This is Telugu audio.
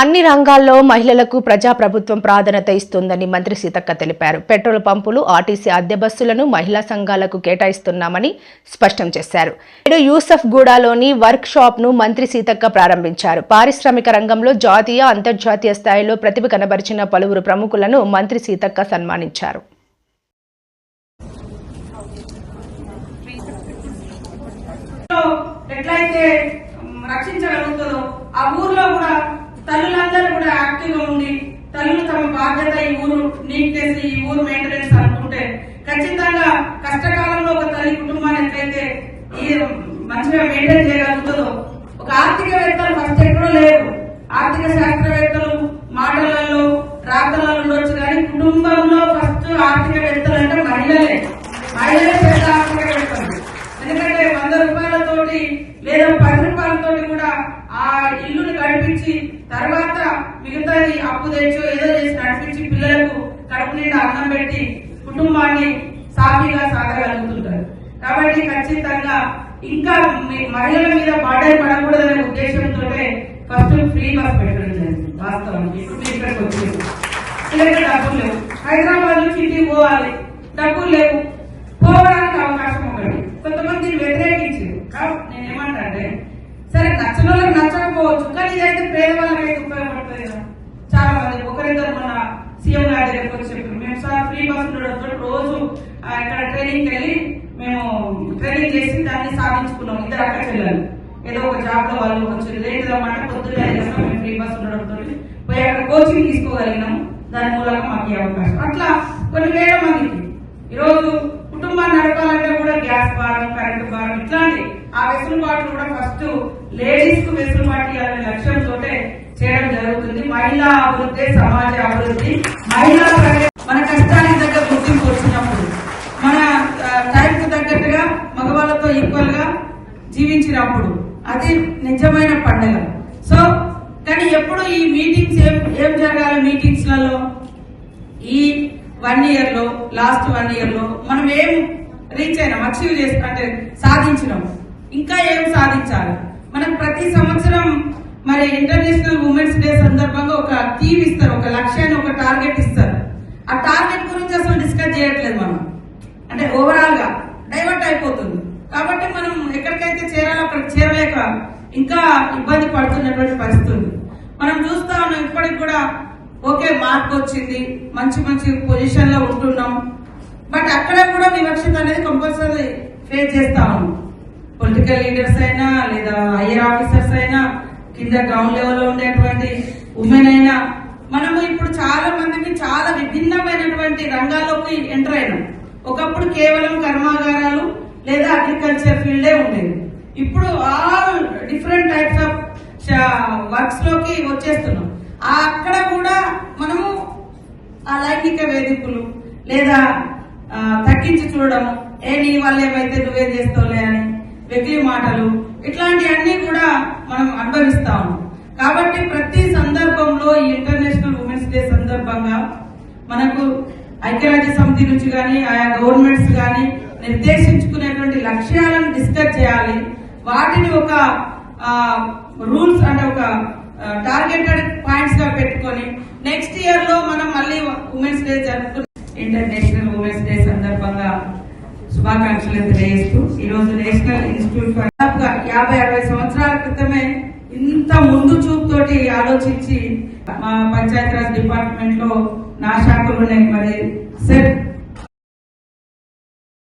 అన్ని రంగాల్లో మహిళలకు ప్రజాప్రభుత్వం ప్రాధాన్యత ఇస్తుందని మంత్రి సీతక్క తెలిపారు. పెట్రోల్ పంపులు ఆర్టీసీ అద్దె బస్సులను మహిళా సంఘాలకు కేటాయిస్తున్నామని స్పష్టం చేశారు. నేడు యూసఫ్ గూడాలోని వర్క్ షాప్ను మంత్రి సీతక్క ప్రారంభించారు. పారిశ్రామిక రంగంలో జాతీయ అంతర్జాతీయ స్థాయిలో ప్రతిభ కనబరిచిన పలువురు ప్రముఖులను మంత్రి సీతక్క సన్మానించారు. రక్షించగలుగుతుందో ఆ ఊర్లో కూడా కూడా యాక్టివ్గా ఉండి తను తమ బాధ్యత ఈ ఊరు నీట్నెస్ ఈ ఊరు మెయింటెనెన్స్ అనుకుంటే ఖచ్చితంగా కష్టకాలంలో ఒక తల్లి కుటుంబాన్ని ఎట్లయితే ఈ మంచిగా మెయింటైన్ చేయగలరు అప్పు తెచ్చో ఏదో చేసి నడిపించి పిల్లలకు కడుపు నిండా అన్నం పెట్టి కుటుంబాన్ని సాఫీగా సాగగలుగుతుంటారు. కాబట్టి ఖచ్చితంగా ఇంకా మీ- మహిళల మీద బాడై పడకూడదనే ఉద్దేశంతో ఫస్ట్ ఫ్రీ బస్ పెట్టడం జరిగింది. వాస్తవానికి ఇప్పుడు మీరు ఇక్కడికి వచ్చింది డబ్బులు లేవు. హైదరాబాద్ నుంచి ఇంటికి పోవాలి. డబ్బులు లేవు. పోవడానికి అవకాశం ఒకటి కొంతమంది వ్యతిరేకించారు. కాబట్టి నేను ఏమంటే సరే నచ్చిన వాళ్ళకి నచ్చకపోవచ్చు. కానీ ఇదైతే పేదవాళ్ళకైతే ఉపయోగపడుతుంది మంది మన సీఎం గారి దగ్గరికి వచ్చి చెప్పారు. మేము సార్ ఫ్రీ బస్ ఉండడంతో రోజు ఇక్కడ ట్రైనింగ్ వెళ్ళి మేము ట్రైనింగ్ చేసి దాన్ని సాధించుకున్నాం. ఇద్దరు అక్క చెల్లెలు. ఏదో ఒక జాబ్లో వాళ్ళు కొంచెం లేట్ రమ్మంటే పొద్దున్నే మేము ఫ్రీ బస్ ఉండడంతో పోయి అక్కడ కోచింగ్ తీసుకోగలిగినాం. దాని మూలంగా మాకు అవకాశం. అట్లా కొన్ని వేల మందికి. ఈరోజు కుటుంబాన్ని నడపాలంటే కూడా గ్యాస్ భారం కరెంటు భారం ఇట్లాంటి ఆ వెసులుబాట్లు కూడా ఫస్ట్ లేడీస్కు వెసులుబాటు ఇవ్వాలనే లక్ష్యంతో చేయడం జరుగుతుంది. మహిళా అభివృద్ధి సమాజ అభివృద్ధి మహిళా మన కష్టానికి దగ్గర గుర్తింపు వచ్చినప్పుడు మన టైంకు తగ్గట్టుగా మగవాళ్ళతో ఈక్వల్గా జీవించినప్పుడు అది నిజమైన పండుగ. సో కానీ ఎప్పుడు ఈ మీటింగ్స్ ఏం ఏం జరగాలి మీటింగ్స్లలో? ఈ వన్ ఇయర్లో లాస్ట్ వన్ ఇయర్లో మనం ఏం రీచ్ అయినాం అచీవ్ చేసి అంటే సాధించినాం. ఇంకా ఏం సాధించాలి? మనకు ప్రతి సంవత్సరం మరి ఇంటర్నేషనల్ ఉమెన్స్ డే సందర్భంగా ఒక థీమ్ ఇస్తారు ఒక లక్ష్యాన్ని ఒక టార్గెట్ ఇస్తారు. ఆ టార్గెట్ గురించి అసలు డిస్కస్ చేయట్లేదు మనం. అంటే ఓవరాల్గా డైవర్ట్ అయిపోతుంది. కాబట్టి మనం ఎక్కడికైతే చేరాలో అక్కడికి చేరలేక ఇంకా ఇబ్బంది పడుతున్నటువంటి పరిస్థితి ఉంది. మనం చూస్తా ఉన్నాం ఇప్పటికి కూడా ఓకే మార్క్ వచ్చింది మంచి మంచి పొజిషన్లో ఉంటున్నాం. బట్ అక్కడ కూడా వివక్షత అనేది కంపల్సరీ ఫేస్ చేస్తా ఉన్నాం. పొలిటికల్ లీడర్స్ అయినా లేదా హైయర్ ఆఫీసర్స్ అయినా కింద గ్రౌండ్ లెవెల్లో ఉండేటువంటి ఉమెన్ అయినా మనము ఇప్పుడు చాలా మందికి చాలా విభిన్నమైనటువంటి రంగాల్లోకి ఎంటర్ అయినాం. ఒకప్పుడు కేవలం కర్మాగారాలు లేదా అగ్రికల్చర్ ఫీల్డే ఉండేది. ఇప్పుడు ఆల్ డిఫరెంట్ టైప్స్ ఆఫ్ వర్క్స్లోకి వచ్చేస్తున్నాం. అక్కడ కూడా మనము ఆ లైంగిక వేదికలు లేదా తగ్గించి చూడడం ఏ నీ వల్ల ఏమైతే నువ్వేం చేస్తావులే అని వెకిలి మాటలు ఇట్లాంటివన్నీ కూడా మనం అనుభవిస్తా ఉన్నాం కాబట్టి ప్రతి సందర్భంలో ఈ ఇంటర్నేషనల్ ఉమెన్స్ డే సందర్భంగా మనకు ఐక్యరాజ్య సమితి నుంచి కానీ ఆయా గవర్నమెంట్స్ కానీ నిర్దేశించుకునేటువంటి లక్ష్యాలను డిస్కస్ చేయాలి. వాటిని ఒక రూల్స్ అంటే ఒక టార్గెటెడ్ పాయింట్స్గా పెట్టుకొని నెక్స్ట్ ఇయర్లో మనం మళ్ళీ ఉమెన్స్ డే జరుపుకుని ఇంటర్నేషనల్ ఉమెన్స్ డే సందర్భంగా శుభాకాంక్షలు తెలియజేస్తూ ఈ రోజు నేషనల్ ఇన్స్టిట్యూట్ ఫర్ దాదాపుగా యాభై అరవై సంవత్సరాల క్రితమే ఇంత ముందు చూపుతోటి ఆలోచించి మా పంచాయతీరాజ్ డిపార్ట్మెంట్లో నా శాఖలోనే మరి సెట్